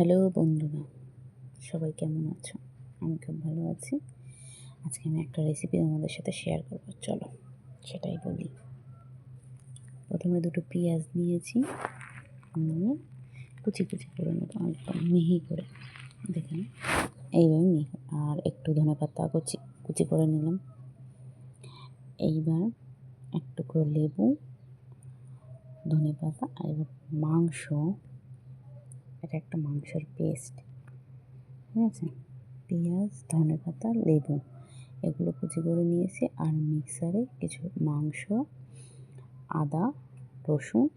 Hello বন্ধুরা, সবাই কেমন আছো? আমি খুব ভালো আছি। আজকে আমি একটা রেসিপি তোমাদের সাথে শেয়ার করব, চলো সেটাই বলি। প্রথমে দুটো পেঁয়াজ নিয়েছি, নিয়ে কুচি কুচি করে নেব, একদম মিহি করে। দেখেন এইভাবে মিহি, আর একটু ধনে পাতা কুচি কুচি করে নিলাম। এইবার এক টুকরো লেবু, ধনে পাতা, আর এবার মাংস এটা একটা মাংসের পেস্ট ঠিক আছে? পেঁয়াজ, ধনে পাতা, লেবু, এগুলো কুচি করে নিয়েছি আর মিক্সারে কিছু মাংস, আদা, রসুন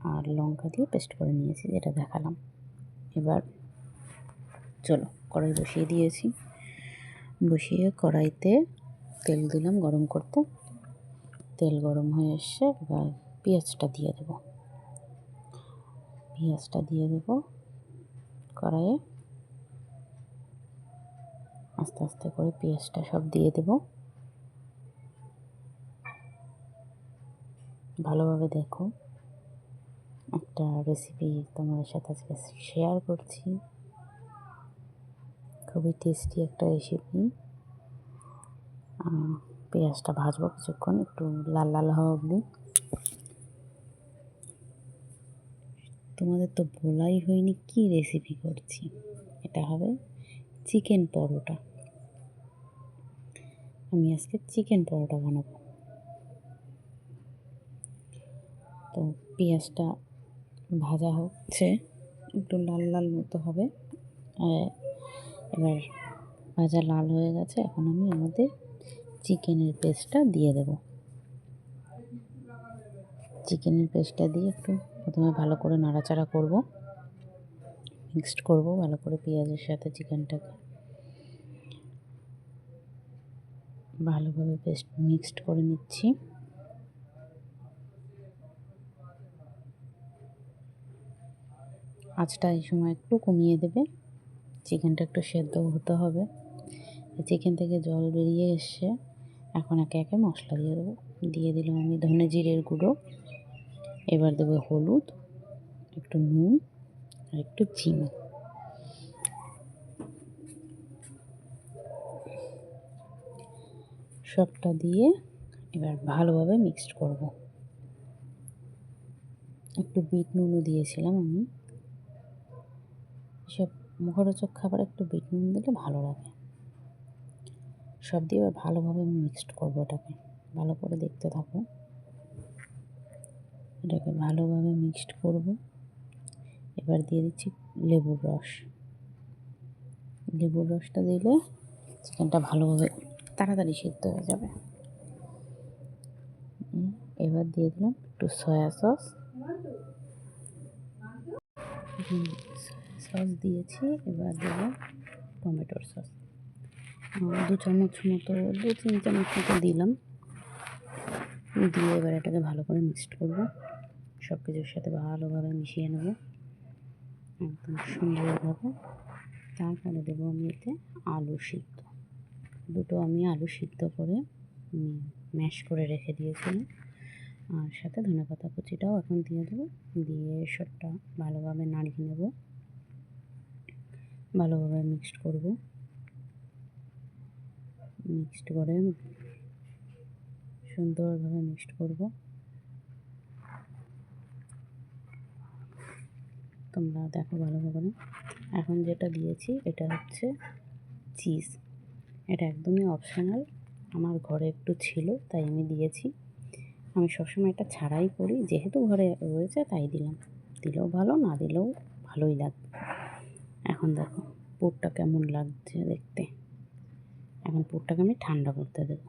আর লঙ্কা দিয়ে পেস্ট করে নিয়েছি, যেটা দেখালাম। এবার চলো কড়াই বসিয়ে দিয়েছি। বসিয়ে কড়াইতে তেল দিলাম গরম করতে। তেল গরম হয়ে এসছে, এবার পেঁয়াজটা দিয়ে দেবো। পেঁয়াজটা দিয়ে দেবো কড়াইয়ে। আস্তে আস্তে করে পেঁয়াজটা সব দিয়ে দেব। ভালোভাবে দেখো, একটা রেসিপি তোমাদের সাথে আজকে শেয়ার করছি। খুবই টেস্টি একটা রেসিপি পেঁয়াজটা ভাজবো কিছুক্ষণ, একটু লাল লাল হওয়া অবধি। তোমাদের তো বলাই হয়নি কি রেসিপি করছি। এটা হবে চিকেন পরোটা। আমি আজকে চিকেন পরোটা বানাবো। তো পেঁয়াজটা ভাজা হচ্ছে, একটু লাল লাল মতো হবে। এবার ভাজা লাল হয়ে গেছে, এখন আমি আমাদের চিকেনের পেস্টটা দিয়ে দেব। চিকেনের পেস্টটা দিয়ে একটু প্রথমে ভালো করে নাড়াচাড়া করব। মিক্সড করব ভালো করে পেঁয়াজের সাথে চিকেনটাকে। ভালোভাবে পেস্ট মিক্সড করে নিচ্ছি। আঁচটা এই সময় একটু কমিয়ে দেবে। চিকেনটা একটু সেদ্ধ হতে হবে। চিকেন থেকে জল বেরিয়ে এসছে। এখন একে একে মশলা দিয়ে দেবো। দিয়ে দিলাম আমি ধনে জিরের গুঁড়ো। এবার দেবো হলুদ, একটু নুন আর একটু চিনি। সবটা দিয়ে এবার ভালোভাবে মিক্সড করব। একটু বিট নুনও দিয়েছিলাম আমি। সব মুখরোচক খাবার একটু বিট নুন দিলে ভালো লাগে। সব দিয়ে এবার ভালোভাবে মিক্সড করব এটাকে। ভালো করে দেখতে থাকো। এটাকে ভালোভাবে মিক্সড করব। এবার দিয়ে দিচ্ছি লেবুর রস। লেবুর রসটা দিলে চিকেনটা ভালোভাবে তাড়াতাড়ি সিদ্ধ হয়ে যাবে। এবার দিয়ে দিলাম একটু সয়া সস। সস দিয়েছি, এবার দিলাম টমেটোর সস। দু চামচ মতো, দু তিন চামচ মতো দিলাম। দিয়ে এবার এটাকে ভালো করে মিক্সড করব। সব কিছুর সাথে ভালোভাবে মিশিয়ে নেব। একদম সুন্দরভাবে তারপরে দেবো আমি এতে আলু সিদ্ধ। দুটো আমি আলু সিদ্ধ করে ম্যাশ করে রেখে দিয়েছিলাম। আর সাথে ধনে পাতা কুচিটাও এখন দিয়ে দেবো। দিয়ে সবটা ভালোভাবে নাড়িয়ে নেব। ভালোভাবে মিক্সড করব। মিক্সড করে সুন্দরভাবে মিক্সড করব। তোমরা দেখো ভালোভাবে এখন যেটা দিয়েছি, এটা হচ্ছে চিজ এটা একদমই অপশনাল আমার ঘরে একটু ছিল, তাই আমি দিয়েছি। আমি সবসময় এটা ছাড়াই করি। যেহেতু ঘরে রয়েছে, তাই দিলাম। দিলেও ভালো, না দিলেও ভালোই লাগবে। এখন দেখো, পুরটা কেমন লাগছে দেখতে। এখন পুরটাকে আমি ঠান্ডা করতে দেবো।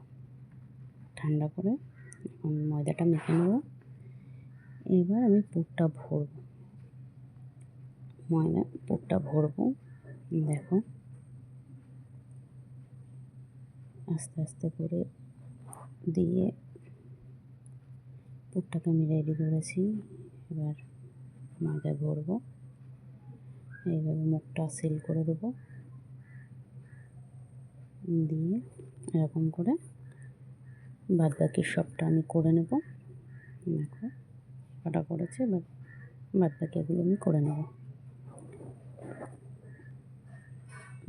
ঠান্ডা করে এখন ময়দাটা মেখে নেব। এবার আমি পুরটা ভরবো। ময়দা, পুরটা ভরবো। দেখো। আস্তে আস্তে করে দিয়ে পুরটাকে আমি রেডি করেছি। এবার ময়দা ভরবো। এইভাবে মুখটা সিল করে দেবো। দিয়ে এরকম করে বাদ বাকি সবটা আমি করে নেব। দেখো, কটা করেছে, এবার বাদ বাকি এগুলো আমি করে নেব।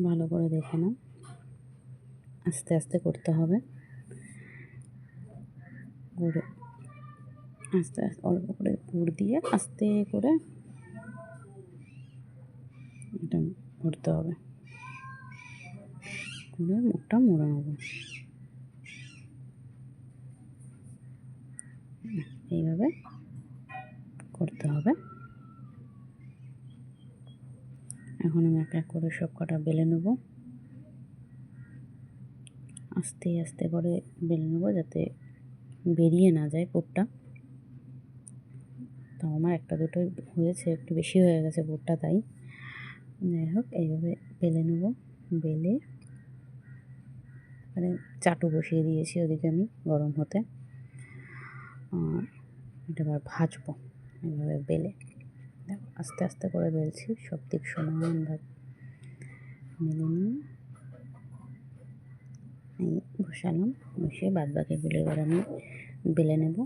ভালো করে দেখে নাও। আস্তে আস্তে করতে হবে। করে আস্তে আস্তে অল্প করে পুর দিয়ে আস্তে করে এটা করতে হবে। করে মুখটা মুড়ে নেব এইভাবে করতে হবে। এখন আমি এক এক করে সব কটা বেলে নেব। আস্তে আস্তে করে বেলে নেব যাতে বেরিয়ে না যায় পুরটা তো আমার একটা দুটোই হয়েছে, একটু বেশি হয়ে গেছে পুরটা তাই। যাই হোক, এইভাবে বেলে নেব, বেলে মানে চাটু বসিয়ে দিয়েছি ওদিকে আমি গরম হতে। এটা এবার ভাজবো এইভাবে বেলে। আস্তে আস্তে করে বেলছি, সব দিক সমানভাবে মেলে নিয়ে এই বসালাম বসিয়ে বাদ বাকিগুলো এবার আমি বেলে নেব।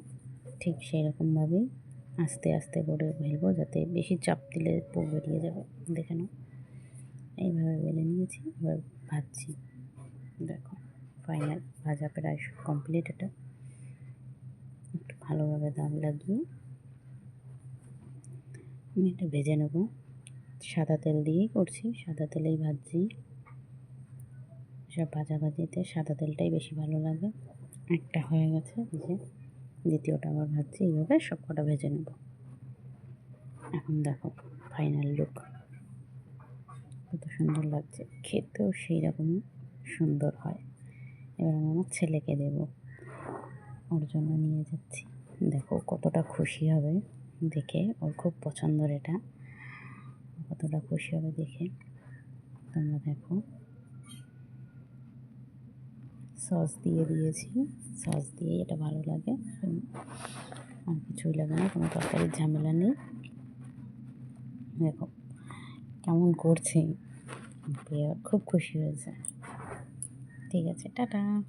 ঠিক সেই রকমভাবেই আস্তে আস্তে করে বেলবো, যাতে বেশি চাপ দিলে পো বেরিয়ে যাবে। দেখে নাও। এইভাবে বেলে নিয়েছি, এবার ভাজছি। দেখো ফাইনাল ভাজা প্রায় কমপ্লিট এটা। একটু ভালোভাবে দাম লাগিয়ে আমি এটা ভেজে নেব। সাদা তেল দিয়েই করছি, সাদা তেলেই ভাজছি। সব ভাজাভাজিতে সাদা তেলটাই বেশি ভালো লাগে। একটা হয়ে গেছে ভেজে দ্বিতীয়টা আবার ভাজছি, এইভাবে সব কটা ভেজে নেব। এখন দেখো ফাইনাল লুক কত সুন্দর লাগছে। খেতেও সেই রকমই সুন্দর হয়। এবার আমি আমার ছেলেকে দেব। ওর জন্য নিয়ে যাচ্ছি। দেখো কতটা খুশি হবে। দেখে, ওর খুব পছন্দের এটা। কতটা খুশি হবে দেখে। তোমরা দেখো। সস দিয়ে দিয়েছি। সস দিয়ে এটা ভালো লাগে। আর কিছুই লাগে না, কোনো তরকারির ঝামেলা নেই। দেখো, কেমন করছে। খুব খুশি হয়েছে। ঠিক আছে, টাটা।